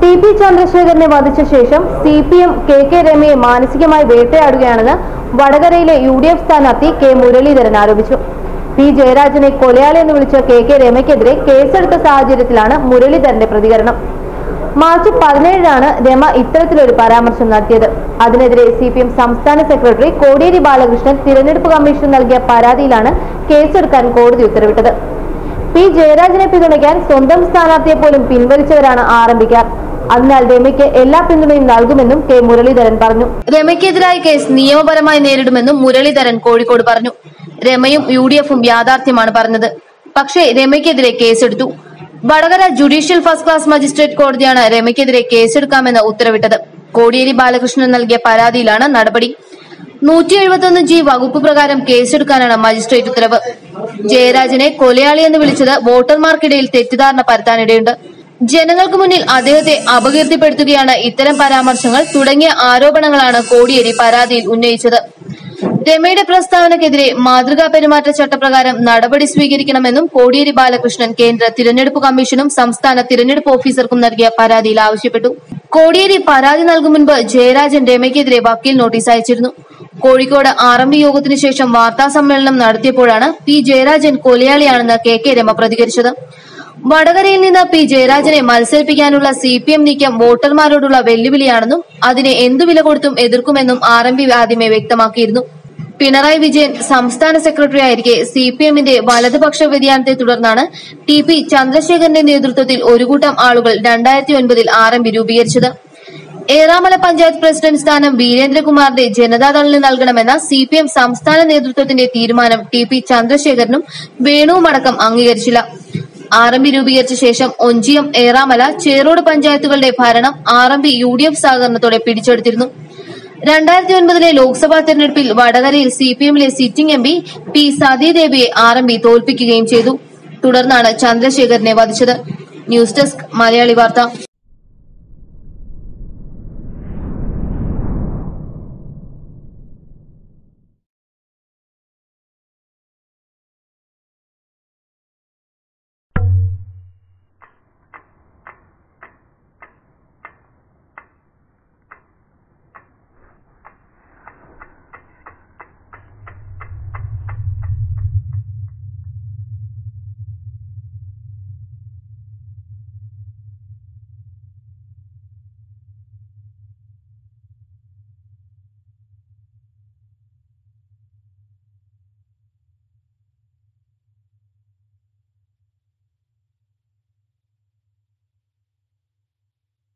T P ചന്ദ്രശേഖരനെ വധിച്ച ശേഷം C P M K K രമയെ മാനസികമായി വേട്ടയാടുകയാണെന്ന് വടകരയിലെ യു ഡി എഫ് സ്ഥാനാർത്ഥി കെ മുരളീധരൻ ആരോപിച്ചു. പി ജയരാജനെ കൊലയാളി എന്ന് വിളിച്ച കെ കെ രമയ്ക്കെതിരെ കേസെടുത്ത സാഹചര്യത്തിലാണ് മുരളീധരന്റെ പ്രതികരണം. മാർച്ച് പതിനേഴിനാണ് രമ ഇത്തരത്തിലൊരു പരാമർശം നടത്തിയത്. അതിനെതിരെ സി പി എം സംസ്ഥാന സെക്രട്ടറി കോടിയേരി ബാലകൃഷ്ണൻ തിരഞ്ഞെടുപ്പ് കമ്മീഷൻ നൽകിയ പരാതിയിലാണ് കേസെടുക്കാൻ കോടതി ഉത്തരവിട്ടത്. പി ജയരാജനെ പിന്തുണയ്ക്കാൻ സ്വന്തം സ്ഥാനാർത്ഥിയെ പോലും പിൻവലിച്ചവരാണ് ആർ അതിനാൽ രമയ്ക്ക് എല്ലാ പിന്തുണയും നൽകുമെന്നും കെ മുരളീധരൻ പറഞ്ഞു. രമയ്ക്കെതിരായ കേസ് നിയമപരമായി നേരിടുമെന്നും മുരളീധരൻ കോഴിക്കോട് പറഞ്ഞു. രമയും യു ഡി എഫും യാഥാർത്ഥ്യമാണ് പറഞ്ഞത്. പക്ഷേ രമയ്ക്കെതിരെ കേസെടുത്തു. Vadakara judicial first class magistrate കോടതിയാണ് രമയ്ക്കെതിരെ കേസെടുക്കാമെന്ന് ഉത്തരവിട്ടത്. കോടിയേരി ബാലകൃഷ്ണൻ നൽകിയ പരാതിയിലാണ് നടപടി. നൂറ്റി എഴുപത്തൊന്ന് ജി വകുപ്പ് പ്രകാരം കേസെടുക്കാനാണ് മജിസ്ട്രേറ്റ് ഉത്തരവ്. ജയരാജനെ കൊലയാളി എന്ന് വിളിച്ചത് വോട്ടർമാർക്കിടയിൽ തെറ്റിദ്ധാരണ പരത്താനിടയുണ്ട്. ജനങ്ങൾക്ക് മുന്നിൽ അദ്ദേഹത്തെ അപകീർത്തിപ്പെടുത്തുകയാണ് ഇത്തരം പരാമർശങ്ങൾ തുടങ്ങിയ ആരോപണങ്ങളാണ് കോടിയേരി പരാതിയിൽ ഉന്നയിച്ചത്. രമയുടെ പ്രസ്താവനക്കെതിരെ മാതൃകാ പെരുമാറ്റ ചട്ടപ്രകാരം നടപടി സ്വീകരിക്കണമെന്നും കോടിയേരി ബാലകൃഷ്ണൻ കേന്ദ്ര തിരഞ്ഞെടുപ്പ് കമ്മീഷനും സംസ്ഥാന തിരഞ്ഞെടുപ്പ് ഓഫീസർക്കും നൽകിയ പരാതിയിൽ ആവശ്യപ്പെട്ടു. കോടിയേരി പരാതി നൽകും മുൻപ് ജയരാജൻ രമയ്ക്കെതിരെ വക്കീൽ നോട്ടീസ് അയച്ചിരുന്നു. കോഴിക്കോട് ആർ എം യോഗത്തിനു ശേഷം വാർത്താ സമ്മേളനം നടത്തിയപ്പോഴാണ് പി ജയരാജൻ കൊലയാളിയാണെന്ന് കെ കെ രമ പ്രതികരിച്ചത്. വടകരയിൽ നിന്ന് പി ജയരാജനെ മത്സരിപ്പിക്കാനുള്ള സി പി എം നീക്കം വോട്ടർമാരോടുള്ള വെല്ലുവിളിയാണെന്നും അതിനെ എന്തു വില കൊടുത്തും എതിർക്കുമെന്നും ആർ എം പി ആദ്യമേ വ്യക്തമാക്കിയിരുന്നു. പിണറായി വിജയൻ സംസ്ഥാന സെക്രട്ടറി ആയിരിക്കെ സി പി എമ്മിന്റെ വലതുപക്ഷ വ്യതിയാനത്തെ തുടർന്നാണ് ടി പി ചന്ദ്രശേഖരന്റെ നേതൃത്വത്തിൽ ഒരു കൂട്ടം ആളുകൾ രണ്ടായിരത്തി ഒൻപതിൽ ആർ എം പി രൂപീകരിച്ചത്. ഏറാമല പഞ്ചായത്ത് പ്രസിഡന്റ് സ്ഥാനം വീരേന്ദ്രകുമാറിന്റെ ജനതാദളിന് നൽകണമെന്ന സി പി എം സംസ്ഥാന നേതൃത്വത്തിന്റെ തീരുമാനം ടി പി ചന്ദ്രശേഖരനും വേണുവുമടക്കം അംഗീകരിച്ചില്ല. ആർ എം പി രൂപീകരിച്ച ശേഷം ഒഞ്ചിയം ഏറാമല ചേറോട് പഞ്ചായത്തുകളുടെ ഭരണം R M P U D F സഹകരണത്തോടെ പിടിച്ചെടുത്തിരുന്നു. രണ്ടായിരത്തി ഒൻപതിലെ ലോക്സഭാ തെരഞ്ഞെടുപ്പിൽ വടകരയിൽ സി പി എമ്മിലെ സിറ്റിംഗ് എം പി പി സതീദേവിയെ ആർ എം പി തോൽപ്പിക്കുകയും ചെയ്തു. തുടർന്നാണ് ചന്ദ്രശേഖരനെ വധിച്ചത്. ന്യൂസ് ഡെസ്ക് മലയാളി വാർത്ത.